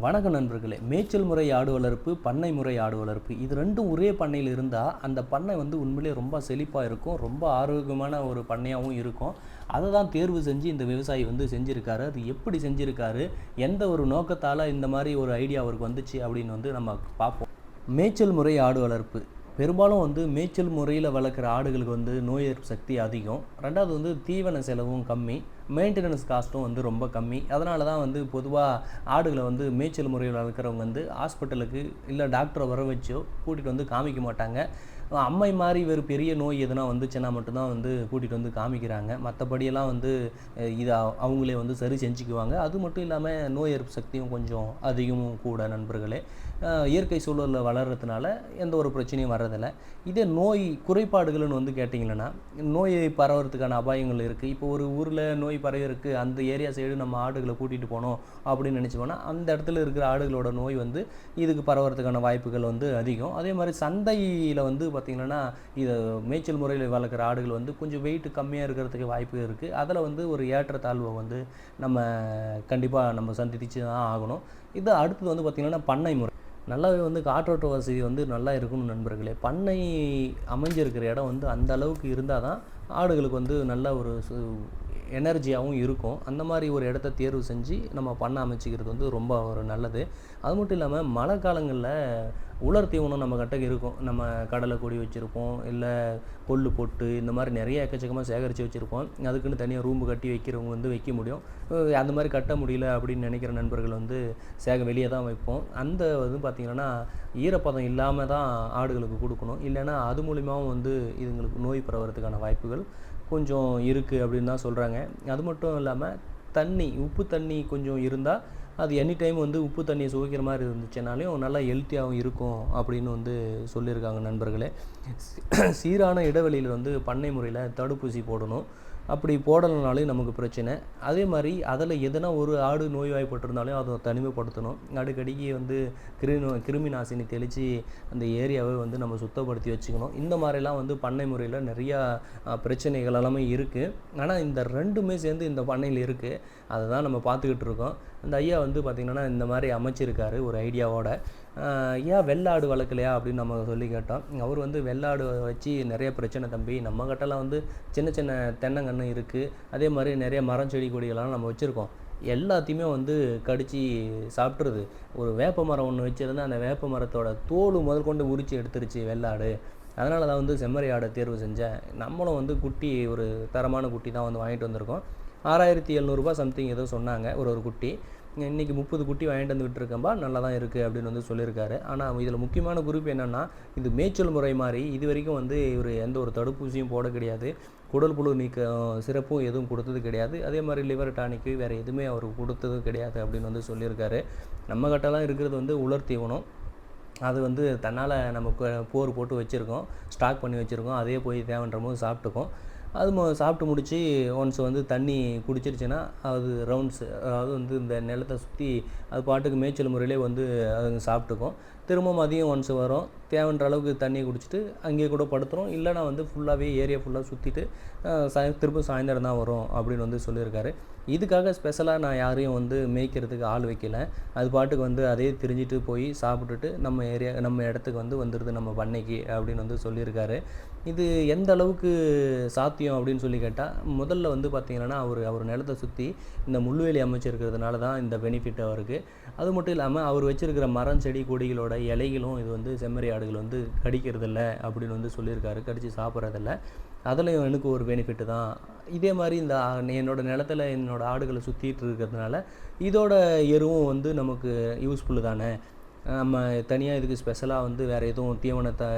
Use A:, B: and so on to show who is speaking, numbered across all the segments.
A: வணக்க நண்பர்களே மேய்ச்சல் முறை ஆடு வளர்ப்பு பண்ணை முறை ஆடு வளர்ப்பு இது ரெண்டும் ஒரே பண்ணையில் இருந்தால் அந்த பண்ணை வந்து உண்மையிலேயே ரொம்ப செழிப்பாக இருக்கும் ரொம்ப ஆரோக்கியமான ஒரு பண்ணையாகவும் இருக்கும். அதை தான் தேர்வு செஞ்சு இந்த விவசாயி வந்து செஞ்சுருக்காரு. அது எப்படி செஞ்சுருக்காரு எந்த ஒரு நோக்கத்தால் இந்த மாதிரி ஒரு ஐடியா அவருக்கு வந்துச்சு அப்படின்னு வந்து நம்ம பார்ப்போம். மேய்ச்சல் முறை ஆடு வளர்ப்பு பெரும்பாலும் வந்து மேய்ச்சல் முறையில் வளர்க்குற ஆடுகளுக்கு வந்து நோய் எதிர்ப்பு சக்தி அதிகம். ரெண்டாவது வந்து தீவன செலவும் கம்மி. மெயின்டெனன்ஸ் காஸ்ட்டும் வந்து ரொம்ப கம்மி. அதனால தான் வந்து பொதுவாக ஆடுகளை வந்து மேய்ச்சல் முறையில் வளர்க்குறவங்க வந்து ஹாஸ்பிட்டலுக்கு இல்லை டாக்டரை வர வச்சோ கூட்டிகிட்டு வந்து காமிக்க மாட்டாங்க. அம்மை மாதிரி வேறு பெரிய நோய் எதுனா வந்துச்சுன்னா மட்டும்தான் வந்து கூட்டிகிட்டு வந்து காமிக்கிறாங்க. மற்றபடியெல்லாம் வந்து இதை அவங்களே வந்து சரி செஞ்சுக்குவாங்க. அது மட்டும் இல்லாமல் நோய் எதிர்ப்பு சக்தியும் கொஞ்சம் அதிகமும் கூட நண்பர்களே. இயற்கை சூழலில் வளர்கிறதுனால எந்த ஒரு பிரச்சனையும் வர்றதில்லை. இதே நோய் குறைபாடுகள்னு வந்து கேட்டிங்கன்னா நோய் பரவறதுக்கான அபாயங்கள் இருக்குது இப்போ ஒரு ஊரில் நோய் பரவிருக்கு அந்த ஏரியா சைடு நம்ம ஆடுகளை கூட்டிகிட்டு போனோம் அப்படின்னு நினச்சோம்னா அந்த இடத்துல இருக்கிற ஆடுகளோட நோய் வந்து இதுக்கு பரவறதுக்கான வாய்ப்புகள் வந்து அதிகம். அதே மாதிரி சந்தையில் வந்து பார்த்திங்கன்னா இது மேய்ச்சல் முறையில் வளர்க்குற ஆடுகள் வந்து கொஞ்சம் வெயிட் கம்மியாக இருக்கிறதுக்கு வாய்ப்பு இருக்குது அதில் வந்து ஒரு ஏற்றத்தாழ்வை வந்து நம்ம கண்டிப்பாக நம்ம சந்திச்சு தான் ஆகணும். இது அடுத்தது வந்து பார்த்திங்கன்னா பண்ணை முறை. நல்லாவே வந்து காற்றோட்ட வசதி வந்து நல்லா இருக்கணும் நண்பர்களே. பண்ணை அமைஞ்சிருக்கிற இடம் வந்து அந்த அளவுக்கு இருந்தால் தான் ஆடுகளுக்கு வந்து நல்ல ஒரு எனர்ஜியாகவும் இருக்கும். அந்த மாதிரி ஒரு இடத்த தேர்வு செஞ்சு நம்ம பண்ண அமைச்சிக்கிறது வந்து ரொம்ப ஒரு நல்லது. அது மட்டும் இல்லாமல் மழை காலங்களில் உலர் தீவனம் நம்ம கிட்ட இருக்கும். நம்ம கடலை கொடி வச்சுருப்போம் இல்லை கொள்ளு பொட்டு இந்த மாதிரி நிறைய எக்கச்சக்கமாக சேகரித்து வச்சுருப்போம். அதுக்குன்னு தனியாக ரூம்பு கட்டி வைக்கிறவங்க வந்து வைக்க முடியும். அந்த மாதிரி கட்ட முடியல அப்படின்னு நினைக்கிற நண்பர்கள் வந்து சேக வெளியே தான் வைப்போம். அந்த வந்து பார்த்திங்கன்னா ஈரப்பதம் இல்லாமல் தான் ஆடுகளுக்கு கொடுக்கணும். இல்லைன்னா அது மூலிமாவும் வந்து இதுங்களுக்கு நோய் பரவறதுக்கான வாய்ப்புகள் கொஞ்சம் இருக்குது அப்படின்னு தான் சொல்கிறாங்க அது மட்டும் இல்லாமல் தண்ணி உப்பு தண்ணி கொஞ்சம் இருந்தால் அது எனி டைம் வந்து உப்பு தண்ணியை சுவைக்கிற மாதிரி இருந்துச்சுனாலையும் நல்லா ஹெல்த்தியாகவும் இருக்கும் அப்படின்னு வந்து சொல்லியிருக்காங்க நண்பர்களே. சீரான இடைவெளியில் வந்து பண்ணை முறையில் தடுப்பூசி போடணும். அப்படி போடலைனாலே நமக்கு பிரச்சனை. அதே மாதிரி அதில் எதனா ஒரு ஆடு நோய்வாய்ப்பட்டிருந்தாலும் அதை தனிமைப்படுத்தணும். அடிக்கடிக்கு வந்து கிருமி கிருமி நாசினி தெளித்து அந்த ஏரியாவை வந்து நம்ம சுத்தப்படுத்தி வச்சுக்கணும். இந்த மாதிரிலாம் வந்து பண்ணை முறையில் நிறையா பிரச்சனைகள் எல்லாமே இருக்குது ஆனால் இந்த ரெண்டுமே சேர்ந்து இந்த பண்ணையில் இருக்குது அதை தான் நம்ம பார்த்துக்கிட்டு இருக்கோம். அந்த ஐயா வந்து பார்த்திங்கன்னா இந்த மாதிரி அமைச்சிருக்காரு ஒரு ஐடியாவோட. ஏன் வெள்ளாடு வளர்க்கலையா அப்படின்னு நம்ம சொல்லி கேட்டோம். அவர் வந்து வெள்ளாடு வச்சு நிறைய பிரச்சனை தம்பி. நம்ம கிட்டலாம் வந்து சின்ன சின்ன தென்னங்கன்று இருக்குது அதே மாதிரி நிறைய மரம் செடி கொடிகள்லாம் நம்ம வச்சுருக்கோம். எல்லாத்தையுமே வந்து கடித்து சாப்பிட்ருது ஒரு வேப்ப மரம் ஒன்று வச்சுருந்தா அந்த வேப்ப மரத்தோட தோல் முதல் கொண்டு உரித்து எடுத்துருச்சு வெள்ளாடு. அதனால தான் வந்து செம்மறி ஆடை தேர்வு செஞ்சேன். நம்மளும் வந்து குட்டி ஒரு தரமான குட்டி தான் வந்து வாங்கிட்டு வந்திருக்கோம். ஆறாயிரத்தி எழுநூறுபா சம்திங் ஏதோ சொன்னாங்க ஒரு ஒரு குட்டி. இன்றைக்கி முப்பது குட்டி வாங்கிட்டு வந்து இருக்கம்பா நல்லா தான் இருக்குது அப்படின்னு வந்து சொல்லியிருக்காரு. ஆனால் இதில் முக்கியமான குறிப்பு என்னென்னா இது மேய்ச்சல் முறை மாதிரி இது வரைக்கும் வந்து இவர் எந்த ஒரு தடுப்பூசியும் போட கிடையாது. குடல் புழு நீக்க சிறப்பும் எதுவும் கொடுத்தது கிடையாது. அதே மாதிரி லிவர் டானிக்கு வேறு எதுவுமே அவர் கொடுத்தது கிடையாது அப்படின்னு வந்து சொல்லியிருக்காரு. நம்ம கிட்டலாம் இருக்கிறது வந்து உலர் தீவனம். அது வந்து தன்னால் நம்ம போர் போட்டு வச்சுருக்கோம் ஸ்டாக் பண்ணி வச்சுருக்கோம். அதே போய் தேவைன்ற போது சாப்பிட்டுக்கும். அது மொ- சாப்பிட்டு முடித்து ஒன்ஸ் வந்து தண்ணி குடிச்சிருச்சுன்னா அது ரவுண்ட்ஸ் அதாவது வந்து இந்த நிலத்தை சுற்றி அது பாட்டுக்கு மேய்ச்சல் முறையிலே வந்து அதுங்க சாப்பிட்டுக்கும். திரும்ப மதியம் ஒன்ஸ் வரும். தேவைன்ற அளவுக்கு தண்ணியை குடிச்சிட்டு அங்கேயே கூட படுத்துரும். இல்லைனா வந்து ஃபுல்லாகவே ஏரியா ஃபுல்லாக சுற்றிட்டு சாய் திரும்ப சாயந்தரம் தான் வரும் அப்படின்னு வந்து சொல்லியிருக்காரு. இதுக்காக ஸ்பெஷலாக நான் யாரையும் வந்து மேய்க்கிறதுக்கு ஆள் வைக்கல. அது பாட்டுக்கு வந்து அதே திரிஞ்சிட்டு போய் சாப்பிட்டுட்டு நம்ம ஏரியா நம்ம இடத்துக்கு வந்து வந்துடுது நம்ம பண்ணைக்கு அப்படின்னு வந்து சொல்லியிருக்காரு. இது எந்த அளவுக்கு சாத்தியம் அப்படின்னு சொல்லி கேட்டால் முதல்ல வந்து பார்த்திங்கன்னா அவர் அவர் நிலத்தை சுற்றி இந்த முள்ளுவேலி அமைச்சிருக்கிறதுனால தான் இந்த பெனிஃபிட் அவருக்கு. அது மட்டும் இல்லாமல் அவர் வச்சுருக்கிற மரம் செடி கொடிகளோட இலைகளும் இது வந்து செம்மறி ஆடுகள் வந்து கடிக்கிறதில்ல அப்படின்னு வந்து சொல்லியிருக்காரு. கடித்து சாப்பிட்றதில்ல. அதுலேயும் எனக்கு ஒரு பெனிஃபிட்டு தான். இதே மாதிரி இந்த என்னோடய நிலத்துல என்னோடய ஆடுகளை சுற்றிட்டு இருக்கிறதுனால இதோட எருவும் வந்து நமக்கு யூஸ்ஃபுல்லு தானே? நம்ம தனியாக இதுக்கு ஸ்பெஷலாக வந்து வேறு எதுவும் தீவனத்தை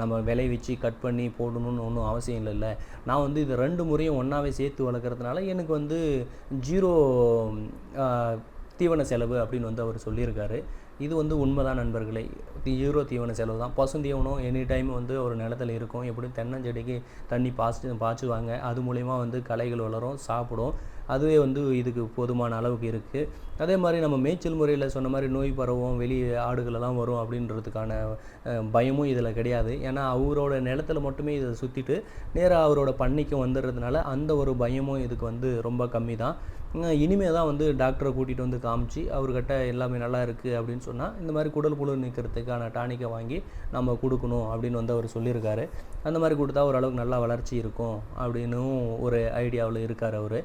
A: நம்ம விளைவிச்சு கட் பண்ணி போடணும்னு ஒன்றும் அவசியம் இல்லைல்ல. நான் வந்து இது ரெண்டு முறையும் ஒன்றாவே சேர்த்து வளர்க்குறதுனால எனக்கு வந்து ஜீரோ தீவன செலவு அப்படின்னு வந்து அவர் சொல்லியிருக்காரு. இது வந்து உண்மைதான் நண்பர்களே. ஈரோ தீவன செலவு தான் பசுந்தீவனம் எனி டைம் வந்து ஒரு நிலத்துல இருக்கும். எப்படியும் தென்னஞ்செடிக்கு தண்ணி பாய்ச்சி பாய்ச்சுவாங்க. அது மூலிமா வந்து களைகள் வளரும் சாப்பிடும். அதுவே வந்து இதுக்கு போதுமான அளவுக்கு இருக்குது அதே மாதிரி நம்ம மேய்ச்சல் முறையில் சொன்ன மாதிரி நோய் பரவும் வெளியே ஆடுகளெல்லாம் வரும் அப்படின்றதுக்கான பயமும் இதில் கிடையாது. ஏன்னா அவரோட நிலத்தில் மட்டுமே இதை சுற்றிட்டு நேராக அவரோட பண்ணிக்கு வந்துடுறதுனால அந்த ஒரு பயமும் இதுக்கு வந்து ரொம்ப கம்மி தான் இனிமே தான் வந்து டாக்டரை கூட்டிகிட்டு வந்து காமிச்சு அவர்கிட்ட எல்லாமே நல்லா இருக்குது அப்படின்னு சொன்னால் இந்த மாதிரி குடல் புழு நிற்கிறதுக்கான டானிக்கை வாங்கி நம்ம கொடுக்கணும் அப்படின்னு வந்து அவர் சொல்லியிருக்காரு. அந்த மாதிரி கொடுத்தா ஓரளவுக்கு நல்லா வளர்ச்சி இருக்கும் அப்படின்னும் ஒரு ஐடியாவில் இருக்கார் அவர்.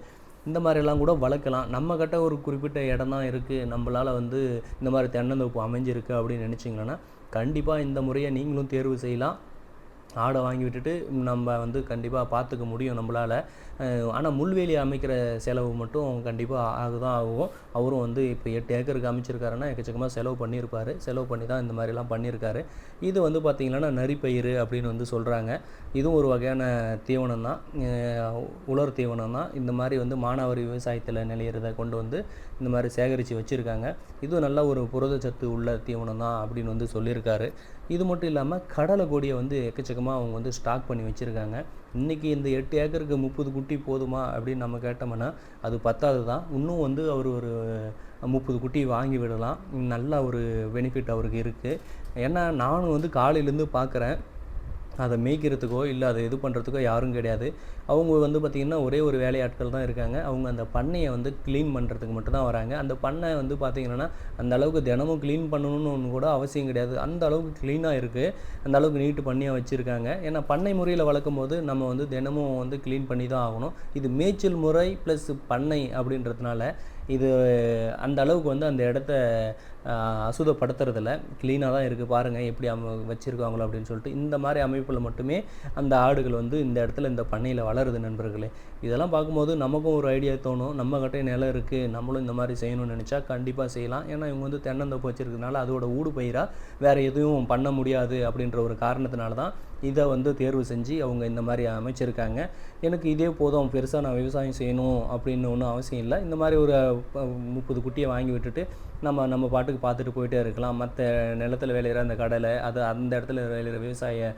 A: இந்த மாதிரிலாம் கூட வளர்க்கலாம். நம்மக்கிட்ட ஒரு குறிப்பிட்ட இடம் தான் இருக்குது நம்மளால் வந்து இந்த மாதிரி தென்னந்தோப்பு அமைஞ்சிருக்கு அப்படின்னு நினச்சிங்கன்னா கண்டிப்பாக இந்த முறையை நீங்களும் தேர்வு செய்யலாம். ஆடை வாங்கி விட்டுட்டு நம்ம வந்து கண்டிப்பாக பார்த்துக்க முடியும் நம்மளால். ஆனால் முள்வேலி அமைக்கிற செலவு மட்டும் கண்டிப்பாக ஆகுதான் ஆகும். அவரும் வந்து இப்போ எட்டு ஏக்கருக்கு அமைச்சிருக்காருன்னா எக்கச்சக்கமாக செலவு பண்ணியிருப்பார். செலவு பண்ணி தான் இந்த மாதிரிலாம் பண்ணியிருக்காரு. இது வந்து பார்த்திங்கன்னா நரிப்பயிர் அப்படின்னு வந்து சொல்கிறாங்க இதுவும் ஒரு வகையான தீவனம் தான் உலர் தீவனம் தான் இந்த மாதிரி வந்து மானாவாரி விவசாயத்தில் நிலையிறத கொண்டு வந்து இந்த மாதிரி சேகரித்து வச்சுருக்காங்க. இதுவும் நல்ல ஒரு புரதச்சத்து உள்ள தீவனம் தான் அப்படின்னு வந்து சொல்லியிருக்காரு. இது மட்டும் இல்லாமல் கடலை கொடியை வந்து எக்கச்சக்கமாக அவங்க வந்து ஸ்டாக் பண்ணி வச்சுருக்காங்க. இன்றைக்கி இந்த எட்டு ஏக்கருக்கு முப்பது குட்டி போதுமா அப்படின்னு நம்ம கேட்டோம்னா அது பத்தாது தான் இன்னும் வந்து அவர் ஒரு முப்பது குட்டி வாங்கி விடலாம். நல்ல ஒரு பெனிஃபிட் அவருக்கு இருக்குது ஏன்னா நானும் வந்து காலையிலேருந்து பார்க்குறேன் அதை மேய்க்கிறதுக்கோ இல்லை அதை இது பண்ணுறதுக்கோ யாரும் கிடையாது. அவங்க வந்து பார்த்திங்கன்னா ஒரே ஒரு வேலையாட்கள் தான் இருக்காங்க. அவங்க அந்த பண்ணையை வந்து க்ளீன் பண்ணுறதுக்கு மட்டும் தான் வராங்க. அந்த பண்ணை வந்து பார்த்திங்கன்னா அந்த அளவுக்கு தினமும் க்ளீன் பண்ணணும்னு ஒன்று கூட அவசியம் கிடையாது. அந்த அளவுக்கு க்ளீனாக இருக்குது அந்த அளவுக்கு நீட்டு பண்ணியாக வச்சுருக்காங்க. ஏன்னா பண்ணை முறையில் வளர்க்கும் போது நம்ம வந்து தினமும் வந்து க்ளீன் பண்ணி தான் ஆகணும். இது மேய்ச்சல் முறை ப்ளஸ் பண்ணை அப்படின்றதுனால இது அந்த அளவுக்கு வந்து அந்த இடத்த அசுதப்படுத்துறதில்ல. க்ளீனாக தான் இருக்குது பாருங்கள் எப்படி அம வச்சுருக்காங்களோ அப்படின்னு சொல்லிட்டு. இந்த மாதிரி அமைப்பில் மட்டுமே அந்த ஆடுகள் வந்து இந்த இடத்துல இந்த பண்ணையில் வளருது நண்பர்களே. இதெல்லாம் பார்க்கும்போது நமக்கும் ஒரு ஐடியா தோணும். நம்ம கிட்டே நிலம் இருக்குது நம்மளும் இந்த மாதிரி செய்யணும்னு நினச்சா கண்டிப்பாக செய்யலாம். ஏன்னா இவங்க வந்து தென்னந்தோப்பு வச்சுருக்கனால அதோட ஊடு பயிராக வேறு எதுவும் பண்ண முடியாது அப்படின்ற ஒரு காரணத்தினால தான் இதை வந்து தேர்வு செஞ்சு அவங்க இந்த மாதிரி அமைச்சிருக்காங்க. எனக்கு இதே போதும் பெருசாக நான் விவசாயம் செய்யணும் அப்படின்னு ஒன்றும் அவசியம் இல்லை. இந்த மாதிரி ஒரு முப்பது குட்டியை வாங்கி விட்டுட்டு நம்ம நம்ம பாட்டுக்கு பார்த்துட்டு போயிட்டே இருக்கலாம். மற்ற நிலத்தில் விளையிற அந்த கடலை அது அந்த இடத்துல விளையிற விவசாய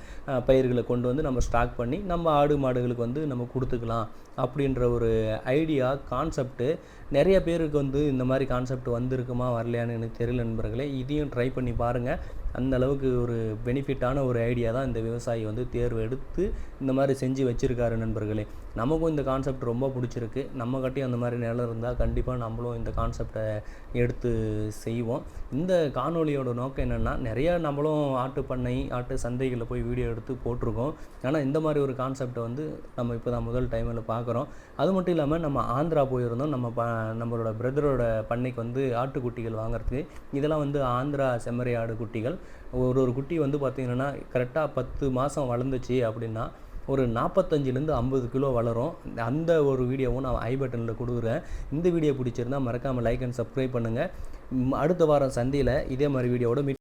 A: பயிர்களை கொண்டு வந்து நம்ம ஸ்டாக் பண்ணி நம்ம ஆடு மாடுகளுக்கு வந்து நம்ம கொடுத்துக்கலாம் அப்படின்ற ஒரு ஐடியா கான்செப்ட்டு நிறைய பேருக்கு வந்து இந்த மாதிரி கான்செப்ட் வந்திருக்குமா வரலையான்னு எனக்கு தெரியல நண்பர்களே. இதையும் ட்ரை பண்ணி பாருங்கள் அந்த அளவுக்கு ஒரு பெனிஃபிட்டான ஒரு ஐடியா தான் இந்த விவசாயி வந்து தேர்வு எடுத்து இந்த மாதிரி செஞ்சு வச்சுருக்காரு நண்பர்களே. நமக்கும் இந்த கான்செப்ட் ரொம்ப பிடிச்சிருக்கு. நம்ம கட்டியும் அந்த மாதிரி நிலம் இருந்தால் கண்டிப்பாக நம்மளும் இந்த கான்செப்டை எடுத்து செய்வோம். இந்த காணொலியோட நோக்கம் என்னென்னா நிறையா நம்மளும் ஆட்டு பண்ணை ஆட்டு சந்தைகளில் போய் வீடியோ எடுத்து போட்டிருக்கோம். ஆனால் இந்த மாதிரி ஒரு கான்செப்டை வந்து நம்ம இப்போ தான் முதல் டைமில் பார்க்குறோம் அது மட்டும் இல்லாமல் நம்ம ஆந்திரா போயிருந்தோம். நம்ம ப நம்மளோட பிரதரோட பண்ணைக்கு வந்து ஆட்டுக்குட்டிகள் வாங்குறதுக்கு. இதெல்லாம் வந்து ஆந்திரா செம்மறி ஆடு குட்டிகள். ஒரு ஒரு குட்டி வந்து பார்த்திங்கன்னா கரெக்டாக பத்து மாதம் வளர்ந்துச்சு அப்படின்னா ஒரு நாற்பத்தஞ்சிலேருந்து ஐம்பது கிலோ வளரும். அந்த ஒரு வீடியோவும் நான் ஐ பட்டனில் கொடுக்குறேன். இந்த வீடியோ பிடிச்சிருந்தா மறக்காமல் லைக் அண்ட் சப்ஸ்கிரைப் பண்ணுங்கள் அடுத்த வாரம் சந்தையில் இதே மாதிரி வீடியோவோட மீட்